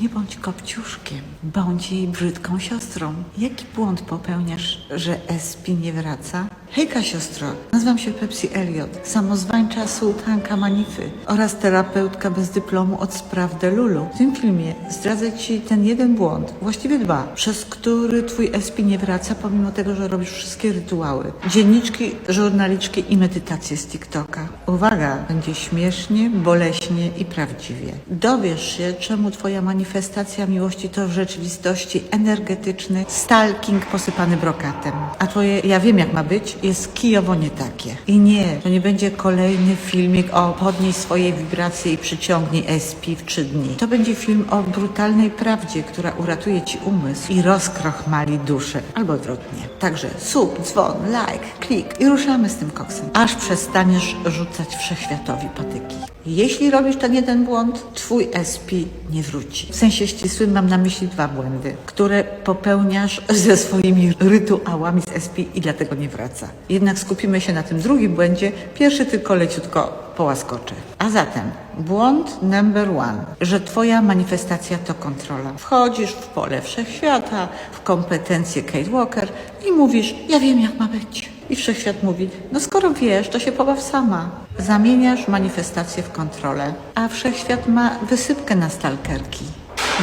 Nie bądź kopciuszkiem, bądź jej brzydką siostrą. Jaki błąd popełniasz, że SP nie wraca? Hejka siostro, nazywam się Pepsi Elliot, samozwańcza sułtanka Manify oraz terapeutka bez dyplomu od spraw Delulu. W tym filmie zdradzę Ci ten jeden błąd, właściwie dwa, przez który Twój SP nie wraca, pomimo tego, że robisz wszystkie rytuały, dzienniczki, żurnaliczki i medytacje z TikToka. Uwaga, będzie śmiesznie, boleśnie i prawdziwie. Dowiesz się, czemu Twoja manifestacja miłości to w rzeczywistości energetyczny stalking posypany brokatem. A Twoje ja wiem jak ma być, jest kijowo nie takie. I nie, to nie będzie kolejny filmik o podnieś swoje wibracje i przyciągnij SP w trzy dni. To będzie film o brutalnej prawdzie, która uratuje Ci umysł i rozkrochmali duszę. Albo odwrotnie. Także sub, dzwon, like, klik i ruszamy z tym koksem. Aż przestaniesz rzucać wszechświatowi patyki. Jeśli robisz ten jeden błąd, twój SP nie wróci. W sensie ścisłym mam na myśli dwa błędy, które popełniasz ze swoimi rytuałami z SP i dlatego nie wraca. Jednak skupimy się na tym drugim błędzie, pierwszy tylko leciutko połaskoczę. A zatem błąd number one, że twoja manifestacja to kontrola. Wchodzisz w pole wszechświata, w kompetencje Kate Walker i mówisz, ja wiem jak ma być. I wszechświat mówi, no skoro wiesz, to się pobaw sama. Zamieniasz manifestację w kontrolę, a wszechświat ma wysypkę na stalkerki,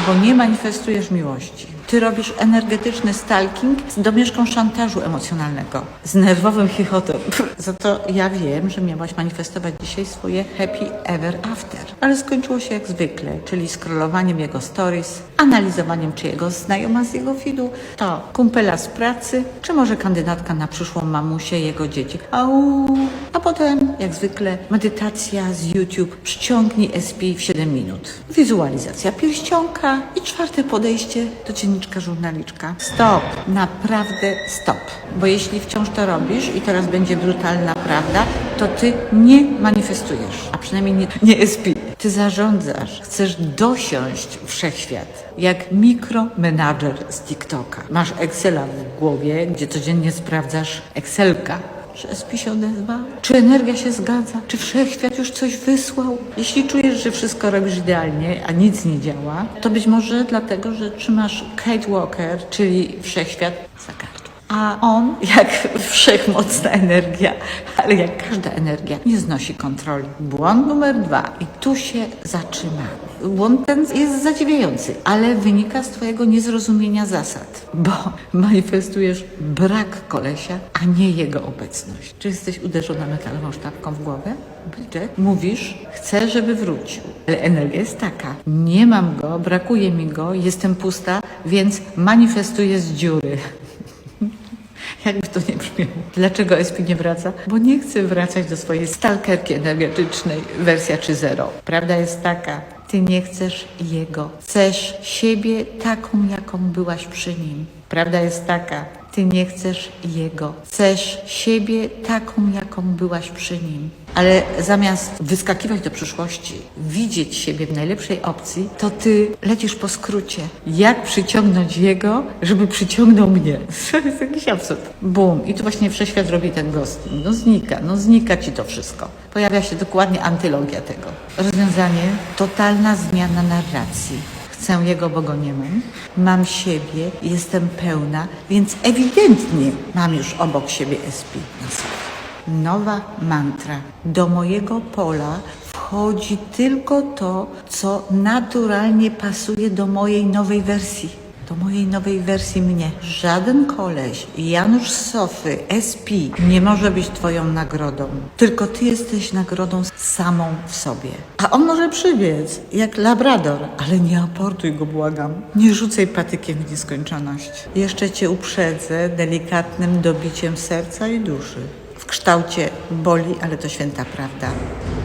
bo nie manifestujesz miłości. Ty robisz energetyczny stalking z domieszką szantażu emocjonalnego, z nerwowym chichotem. Za to ja wiem, że miałaś manifestować dzisiaj swoje happy ever after. Ale skończyło się jak zwykle, czyli scrollowaniem jego stories, analizowaniem czyjego znajoma z jego feedu, to kumpela z pracy, czy może kandydatka na przyszłą mamusię jego dzieci. Au. A potem, jak zwykle, medytacja z YouTube przyciągnij SP w 7 minut. Wizualizacja pierścionka i czwarte podejście do dzienniczka żurnaliczka. Stop, naprawdę stop. Bo jeśli wciąż to robisz i teraz będzie brutalna prawda, to ty nie manifestujesz, a przynajmniej nie, nie SP. Ty zarządzasz, chcesz dosiąść wszechświat. Jak mikromenadżer z TikToka. Masz Excela w głowie, gdzie codziennie sprawdzasz Excelka. Czy SP się odezwał? Czy energia się zgadza? Czy wszechświat już coś wysłał? Jeśli czujesz, że wszystko robisz idealnie, a nic nie działa, to być może dlatego, że trzymasz Kate Walker, czyli wszechświat za gardło. A on, jak wszechmocna energia, ale jak każda energia, nie znosi kontroli. Błąd numer dwa. I tu się zaczynamy. Błąd ten jest zadziwiający, ale wynika z Twojego niezrozumienia zasad, bo manifestujesz brak kolesia, a nie jego obecność. Czy jesteś uderzona metalową sztabką w głowę? Bridget? Mówisz, chcę, żeby wrócił, ale energia jest taka. Nie mam go, brakuje mi go, jestem pusta, więc manifestuję z dziury. Jakby to nie brzmiało. Dlaczego SP nie wraca? Bo nie chce wracać do swojej stalkerki energetycznej wersja 3.0. Prawda jest taka, ty nie chcesz jego. Chcesz siebie taką, jaką byłaś przy nim. Prawda jest taka, ty nie chcesz jego. Chcesz siebie taką, jaką byłaś przy nim. Ale zamiast wyskakiwać do przyszłości, widzieć siebie w najlepszej opcji, to ty lecisz po skrócie. Jak przyciągnąć jego, żeby przyciągnął mnie? To jest jakiś absurd. Bum. I tu właśnie wszechświat robi ten ghosting. No znika, no znika ci to wszystko. Pojawia się dokładnie antylogia tego. Rozwiązanie, totalna zmiana narracji. Chcę jego, bo go nie mam. Mam siebie, jestem pełna, więc ewidentnie mam już obok siebie SP na sobie. Nowa mantra. Do mojego pola wchodzi tylko to, co naturalnie pasuje do mojej nowej wersji. Do mojej nowej wersji mnie. Żaden koleś, Janusz Sofy, SP nie może być twoją nagrodą. Tylko ty jesteś nagrodą samą w sobie. A on może przybiec, jak labrador, ale nie aportuj go, błagam. Nie rzucaj patykiem w nieskończoność. Jeszcze cię uprzedzę delikatnym dobiciem serca i duszy w kształcie boli, ale to święta prawda.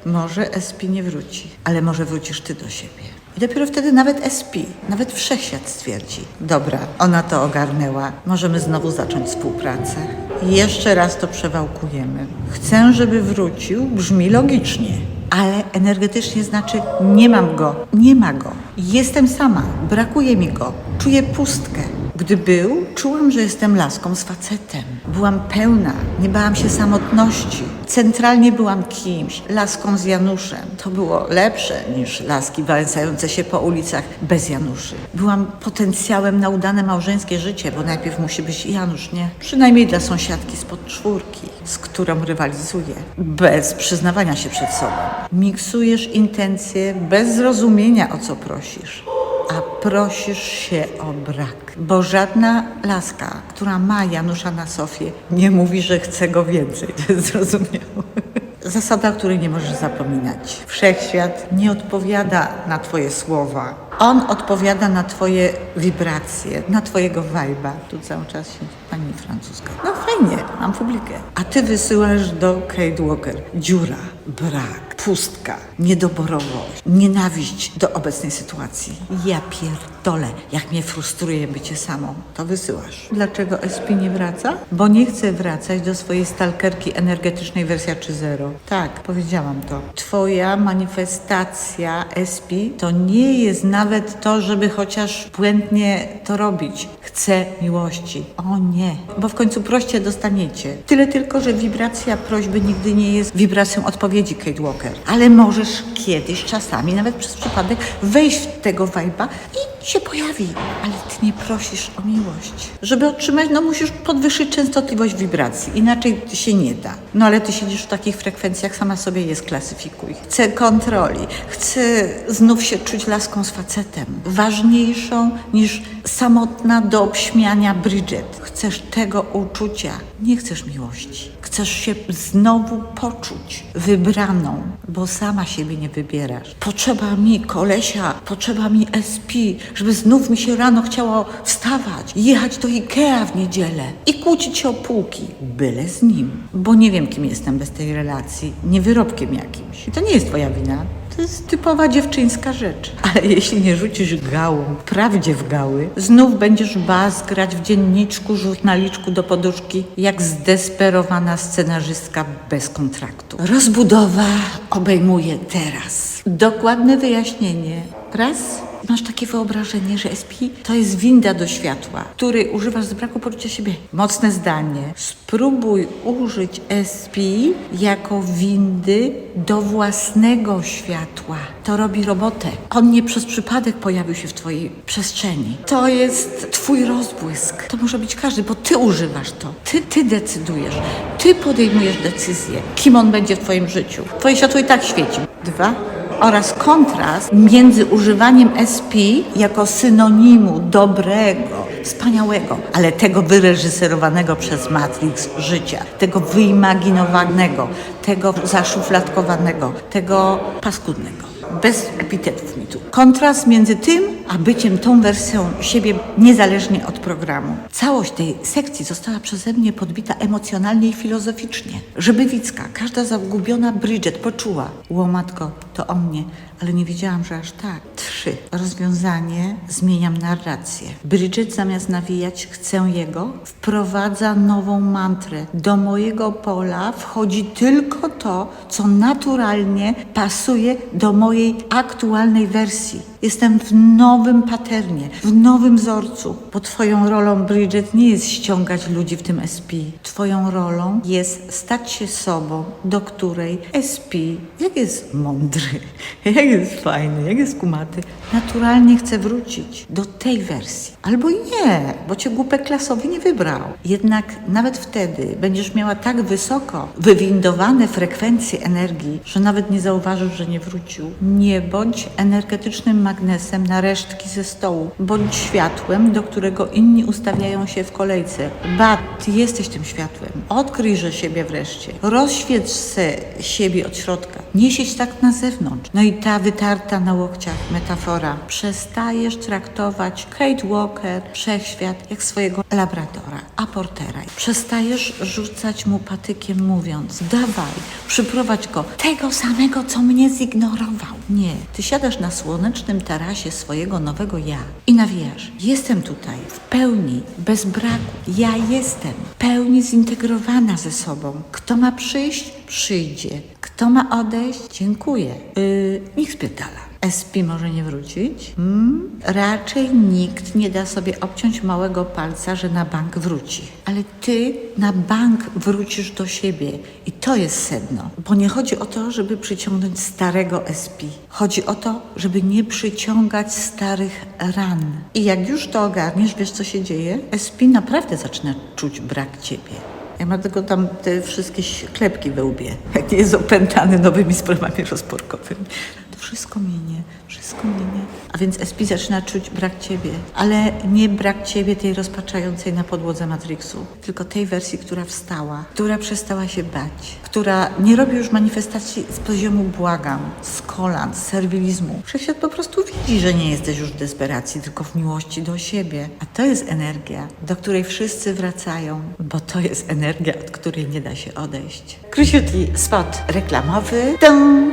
Może SP nie wróci, ale może wrócisz ty do siebie. Dopiero wtedy nawet SP, nawet wszechświat stwierdzi: Dobra, ona to ogarnęła, możemy znowu zacząć współpracę. Jeszcze raz to przewałkujemy. Chcę, żeby wrócił, brzmi logicznie. Ale energetycznie znaczy nie mam go, nie ma go. Jestem sama, brakuje mi go, czuję pustkę. Gdy był, czułam, że jestem laską z facetem. Byłam pełna, nie bałam się samotności. Centralnie byłam kimś, laską z Januszem. To było lepsze niż laski wałęsające się po ulicach bez Januszy. Byłam potencjałem na udane małżeńskie życie, bo najpierw musi być Janusz, nie? Przynajmniej dla sąsiadki spod czwórki, z którą rywalizuję, bez przyznawania się przed sobą. Miksujesz intencje bez zrozumienia, o co prosisz a prosisz się o brak. Bo żadna laska, która ma Janusza na sofie, nie mówi, że chce go więcej. To jest zrozumiałe. Zasada, której nie możesz zapominać. Wszechświat nie odpowiada na Twoje słowa. On odpowiada na Twoje wibracje, na Twojego wajba. Tu cały czas się pani francuska. No fajnie, mam publikę. A Ty wysyłasz do Kate Walker dziura, brak, pustka, niedoborowość, nienawiść do obecnej sytuacji. Ja pierdolę, jak mnie frustruje bycie samą. To wysyłasz. Dlaczego SP nie wraca? Bo nie chce wracać do swojej stalkerki energetycznej wersja 3.0. Tak, powiedziałam to. Twoja manifestacja SP to nie jest nawet to, żeby chociaż błędnie to robić. Chcę miłości. O nie, bo w końcu proście dostaniecie. Tyle tylko, że wibracja prośby nigdy nie jest wibracją odpowiedzi Kate Walker. Ale możesz kiedyś, czasami, nawet przez przypadek, wejść w tego wajba i się pojawi. Ale ty nie prosisz o miłość. Żeby otrzymać, no musisz podwyższyć częstotliwość wibracji. Inaczej się nie da. No ale ty siedzisz w takich frekwencjach, sama sobie je sklasyfikuj. Chcę kontroli. Chcę znów się czuć laską z facetem. Ważniejszą niż samotna do obśmiania Bridget. Chcesz tego uczucia. Nie chcesz miłości. Chcesz się znowu poczuć wybraną, bo sama siebie nie wybierasz. Potrzeba mi kolesia, potrzeba mi SP, żeby znów mi się rano chciało wstawać, jechać do Ikea w niedzielę i kłócić się o półki. Byle z nim. Bo nie wiem, kim jestem bez tej relacji. Nie wyrobkiem jakimś. I to nie jest twoja wina. To jest typowa dziewczyńska rzecz. Ale jeśli nie rzucisz gałą, prawdzie w gały, znów będziesz baz grać w dzienniczku, żurnaliczku do poduszki, jak zdesperowana scenarzystka bez kontraktu. Rozbudowa obejmuje teraz. Dokładne wyjaśnienie. Raz. Masz takie wyobrażenie, że SP to jest winda do światła, której używasz z braku poczucia siebie. Mocne zdanie. Spróbuj użyć SP jako windy do własnego światła. To robi robotę. On nie przez przypadek pojawił się w Twojej przestrzeni. To jest Twój rozbłysk. To może być każdy, bo Ty używasz to. Ty, ty decydujesz. Ty podejmujesz decyzję, kim on będzie w Twoim życiu. Twoje światło i tak świeci. Dwa oraz kontrast między używaniem SP jako synonimu dobrego, wspaniałego, ale tego wyreżyserowanego przez Matrix życia, tego wyimaginowanego, tego zaszufladkowanego, tego paskudnego. Bez epitetów mi tu. Kontrast między tym, a byciem tą wersją siebie niezależnie od programu. Całość tej sekcji została przeze mnie podbita emocjonalnie i filozoficznie. Żeby Wicka, każda zagubiona Bridget poczuła, łomatko, to o mnie, ale nie wiedziałam, że aż tak. Trzy. Rozwiązanie, zmieniam narrację. Bridget zamiast nawijać chcę jego, wprowadza nową mantrę. Do mojego pola wchodzi tylko to, co naturalnie pasuje do mojej aktualnej wersji. Jestem w nowym paternie, w nowym wzorcu. Bo Twoją rolą, Bridget, nie jest ściągać ludzi w tym SP. Twoją rolą jest stać się sobą, do której SP, jak jest mądry, jak jest fajny, jak jest kumaty, naturalnie chce wrócić do tej wersji. Albo nie, bo Cię głupek klasowy nie wybrał. Jednak nawet wtedy będziesz miała tak wysoko wywindowane frekwencje energii, że nawet nie zauważysz, że nie wrócił. Nie bądź energetycznym magnesem na resztki ze stołu. Bądź światłem, do którego inni ustawiają się w kolejce. Ba, ty jesteś tym światłem. Odkryjże siebie wreszcie. Rozświeć se siebie od środka. Nie siedź tak na zewnątrz. No i ta wytarta na łokciach metafora. Przestajesz traktować Kate Walker, wszechświat, jak swojego labradora, aportera. Przestajesz rzucać mu patykiem mówiąc, dawaj, przyprowadź go, tego samego, co mnie zignorował. Nie, ty siadasz na słonecznym tarasie swojego nowego ja i nawijasz. Jestem tutaj w pełni, bez braku. Ja jestem pełni zintegrowana ze sobą. Kto ma przyjść, przyjdzie. Kto ma odejść, dziękuję. Yy, niech spierdala. SP może nie wrócić? Hmm? Raczej nikt nie da sobie obciąć małego palca, że na bank wróci. Ale ty na bank wrócisz do siebie. I to jest sedno. Bo nie chodzi o to, żeby przyciągnąć starego SP. Chodzi o to, żeby nie przyciągać starych ran. I jak już to ogarniesz, wiesz co się dzieje? SP naprawdę zaczyna czuć brak ciebie. Ja mam tylko tam te wszystkie klepki we łbie, jak nie jest opętany nowymi sprawami rozporkowymi. Wszystko minie, wszystko minie. A więc SP zaczyna czuć brak ciebie, ale nie brak ciebie tej rozpaczającej na podłodze Matrixu, tylko tej wersji, która wstała, która przestała się bać, która nie robi już manifestacji z poziomu błagam, z kolan, z serwilizmu. Wszechświat po prostu widzi, że nie jesteś już w desperacji, tylko w miłości do siebie. A to jest energia, do której wszyscy wracają, bo to jest energia, od której nie da się odejść. Króciutki spot reklamowy.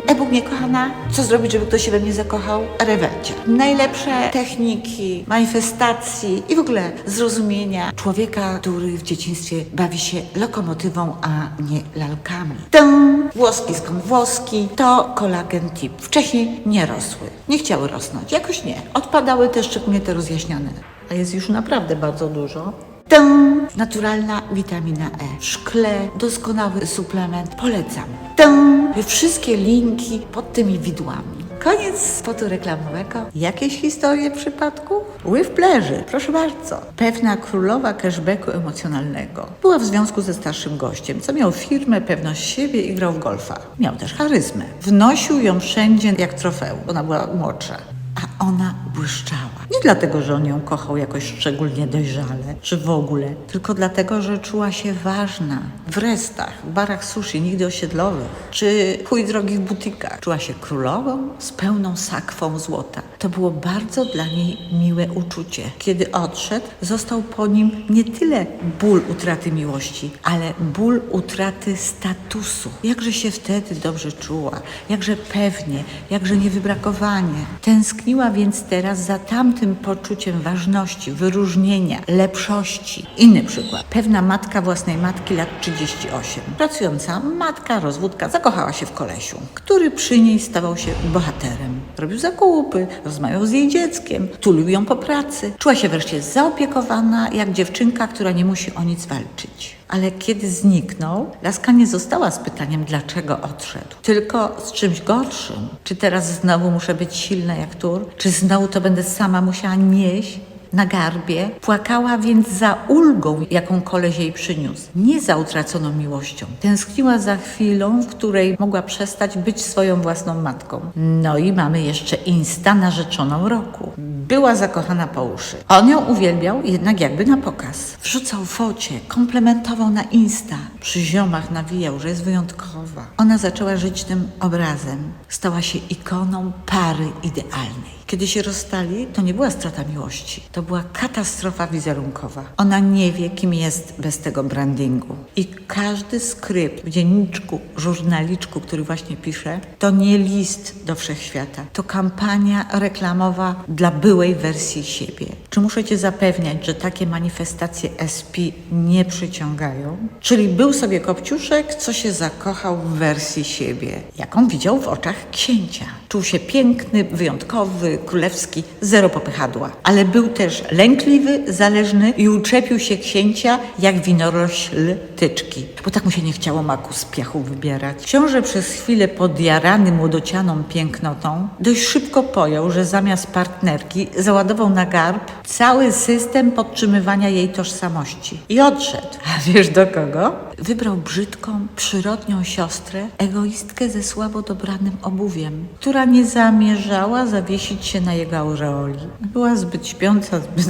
E-book niekochana. Co zrobić, żeby ktoś się we mnie zakochał? Rewelcia. Najlepsze techniki manifestacji i w ogóle zrozumienia człowieka, który w dzieciństwie bawi się lokomotywą, a nie lalkami. Dum, włoski skąd włoski, to kolagen tip. Wcześniej nie rosły. Nie chciały rosnąć. Jakoś nie. Odpadały te szczególnie te rozjaśnione. A jest już naprawdę bardzo dużo. Dum, naturalna witamina E. W szkle, doskonały suplement. Polecam. Dum, wszystkie linki pod tymi widłami. Koniec spotu reklamowego. Jakieś historie przypadków? With pleasure, proszę bardzo. Pewna królowa cashbacku emocjonalnego była w związku ze starszym gościem, co miał firmę, pewność siebie i grał w golfa. Miał też charyzmę. Wnosił ją wszędzie jak trofeum. Ona była młodsza. A ona błyszczała. Nie dlatego, że on ją kochał jakoś szczególnie dojrzale, czy w ogóle, tylko dlatego, że czuła się ważna. W restach, w barach sushi, nigdy osiedlowych, czy chuj drogich butikach. Czuła się królową z pełną sakwą złota. To było bardzo dla niej miłe uczucie. Kiedy odszedł, został po nim nie tyle ból utraty miłości, ale ból utraty statusu. Jakże się wtedy dobrze czuła, jakże pewnie, jakże niewybrakowanie. Tęskniła więc teraz za tamtym poczuciem ważności, wyróżnienia, lepszości. Inny przykład. Pewna matka własnej matki lat 38. Pracująca matka, rozwódka, zakochała się w kolesiu, który przy niej stawał się bohaterem. Robił zakupy, rozmawiał z jej dzieckiem, tulił ją po pracy. Czuła się wreszcie zaopiekowana, jak dziewczynka, która nie musi o nic walczyć. Ale kiedy zniknął, laska nie została z pytaniem, dlaczego odszedł, tylko z czymś gorszym. Czy teraz znowu muszę być silna jak tur? Czy znowu to będę sama musiała nieść? Na garbie, płakała więc za ulgą, jaką koleś jej przyniósł, nie za utraconą miłością. Tęskniła za chwilą, w której mogła przestać być swoją własną matką. No i mamy jeszcze insta narzeczoną roku. Była zakochana po uszy. On ją uwielbiał, jednak jakby na pokaz. Wrzucał focie, komplementował na insta. Przy ziomach nawijał, że jest wyjątkowa. Ona zaczęła żyć tym obrazem. Stała się ikoną pary idealnej. Kiedy się rozstali, to nie była strata miłości, to była katastrofa wizerunkowa. Ona nie wie, kim jest bez tego brandingu. I każdy skrypt w dzienniczku, żurnaliczku, który właśnie pisze, to nie list do wszechświata, to kampania reklamowa dla byłej wersji siebie. Czy muszę Cię zapewniać, że takie manifestacje SP nie przyciągają? Czyli był sobie Kopciuszek, co się zakochał w wersji siebie, jaką widział w oczach księcia. Czuł się piękny, wyjątkowy, królewski, zero popychadła. Ale był też lękliwy, zależny i uczepił się księcia jak winorośl tyczki, bo tak mu się nie chciało maku z piachu wybierać. Książę przez chwilę podjarany młodocianą pięknotą dość szybko pojął, że zamiast partnerki załadował na garb cały system podtrzymywania jej tożsamości. I odszedł. A wiesz do kogo? Wybrał brzydką, przyrodnią siostrę, egoistkę ze słabo dobranym obuwiem, która nie zamierzała zawiesić się na jego aureoli. Była zbyt śpiąca, zbyt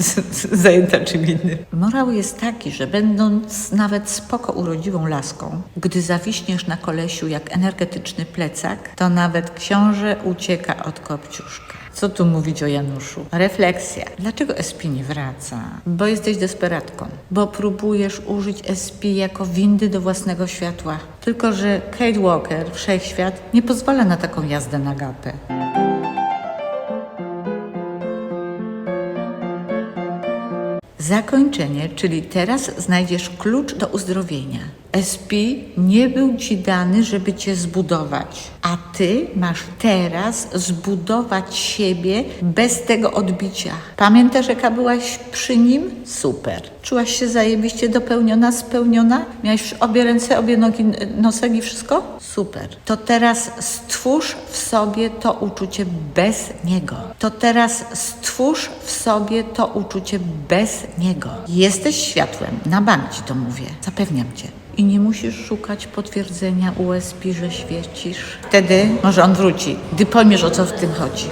zajęta czym innym. Morał jest taki, że będąc nawet spoko urodziwą laską, gdy zawiśniesz na kolesiu jak energetyczny plecak, to nawet książę ucieka od kopciuszka. Co tu mówić o Januszu? Refleksja. Dlaczego SP nie wraca? Bo jesteś desperatką. Bo próbujesz użyć SP jako windy do własnego światła. Tylko, że Kate Walker, wszechświat, nie pozwala na taką jazdę na gapę. Zakończenie, czyli teraz znajdziesz klucz do uzdrowienia. SP nie był ci dany, żeby cię zbudować, A ty masz teraz zbudować siebie bez tego odbicia. Pamiętasz, jaka byłaś przy nim? Super. Czułaś się zajebiście dopełniona, spełniona? Miałaś obie ręce, obie nogi, nosek i wszystko? Super. To teraz stwórz w sobie to uczucie bez niego. To teraz stwórz w sobie to uczucie bez niego. Jesteś światłem. Na bank ci to mówię. Zapewniam cię. I nie musisz szukać potwierdzenia USP, że świecisz. Wtedy może on wróci, gdy pojmiesz o co w tym chodzi.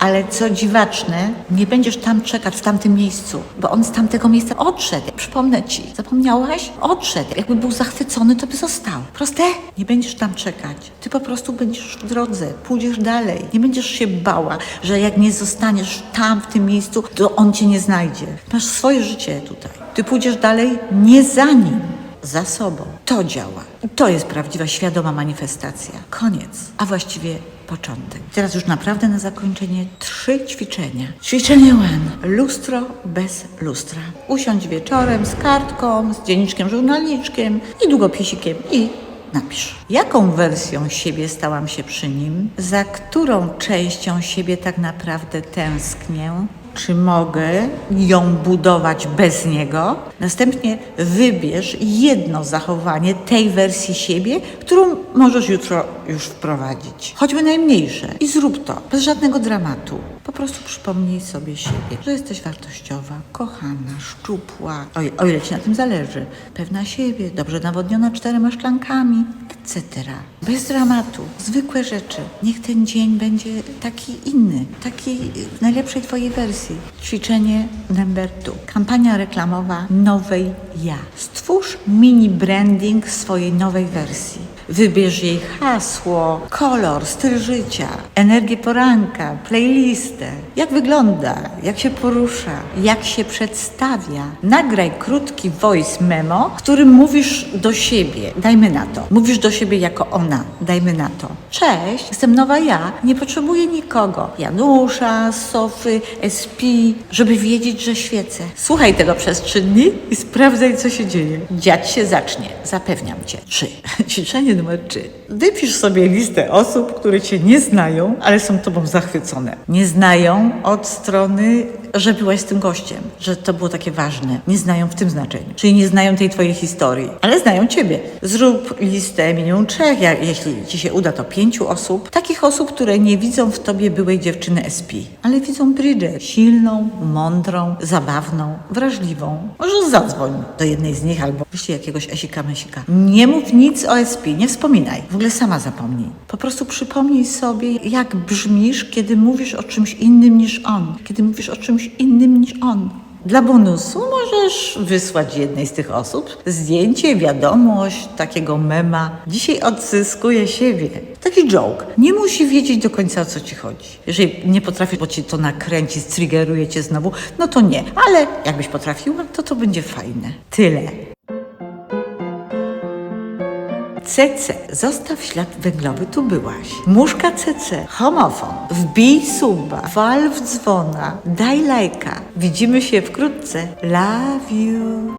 Ale co dziwaczne, nie będziesz tam czekać w tamtym miejscu, bo on z tamtego miejsca odszedł. Przypomnę ci, zapomniałaś? Odszedł. Jakby był zachwycony, to by został. Proste? Nie będziesz tam czekać. Ty po prostu będziesz w drodze, pójdziesz dalej. Nie będziesz się bała, że jak nie zostaniesz tam, w tym miejscu, to on cię nie znajdzie. Masz swoje życie tutaj. Ty pójdziesz dalej nie za nim za sobą. To działa. To jest prawdziwa, świadoma manifestacja. Koniec, a właściwie początek. Teraz już naprawdę na zakończenie trzy ćwiczenia. Ćwiczenie one. Lustro bez lustra. Usiądź wieczorem z kartką, z dzienniczkiem, żurnalniczkiem i długopisikiem i napisz. Jaką wersją siebie stałam się przy nim? Za którą częścią siebie tak naprawdę tęsknię? Czy mogę ją budować bez niego? Następnie wybierz jedno zachowanie tej wersji siebie, którą możesz jutro już wprowadzić. Choćby najmniejsze. I zrób to, bez żadnego dramatu. Po prostu przypomnij sobie siebie, że jesteś wartościowa, kochana, szczupła, o, o ile ci na tym zależy, pewna siebie, dobrze nawodniona czterema szklankami, etc. Bez dramatu, zwykłe rzeczy. Niech ten dzień będzie taki inny, taki w najlepszej twojej wersji. Ćwiczenie number two. Kampania reklamowa nowej ja. Stwórz mini branding swojej nowej wersji. Wybierz jej hasło, kolor, styl życia, energię poranka, playlistę. Jak wygląda, jak się porusza, jak się przedstawia. Nagraj krótki voice memo, którym mówisz do siebie. Dajmy na to. Mówisz do siebie jako ona. Dajmy na to. Cześć, jestem nowa ja. Nie potrzebuję nikogo. Janusza, Sofy, SP, żeby wiedzieć, że świecę. Słuchaj tego przez trzy dni i sprawdzaj, co się dzieje. Dziać się zacznie. Zapewniam cię. Trzy. Ćwiczenie numer trzy. Wypisz sobie listę osób, które cię nie znają, ale są tobą zachwycone. Nie znają od strony, że byłaś z tym gościem, że to było takie ważne. Nie znają w tym znaczeniu. Czyli nie znają tej twojej historii, ale znają ciebie. Zrób listę minimum trzech, jeśli ci się uda, to pięciu osób. Takich osób, które nie widzą w tobie byłej dziewczyny SP, ale widzą Bridget. Silną, mądrą, zabawną, wrażliwą. Może zadzwoń do jednej z nich albo wyślij jakiegoś esika mesika. Nie mów nic o SP, nie wspominaj. W ogóle sama zapomnij. Po prostu przypomnij sobie, jak brzmisz, kiedy mówisz o czymś innym niż on. Kiedy mówisz o czymś innym niż on. Dla bonusu możesz wysłać jednej z tych osób zdjęcie, wiadomość, takiego mema. Dzisiaj odzyskuję siebie. Taki joke. Nie musi wiedzieć do końca o co ci chodzi. Jeżeli nie potrafisz, bo ci to nakręci, striggeruje cię znowu, no to nie. Ale jakbyś potrafiła, to to będzie fajne. Tyle. CC, zostaw ślad węglowy, tu byłaś. Muszka CC, homofon, wbij suba, wal w dzwona, daj lajka. Widzimy się wkrótce. Love you.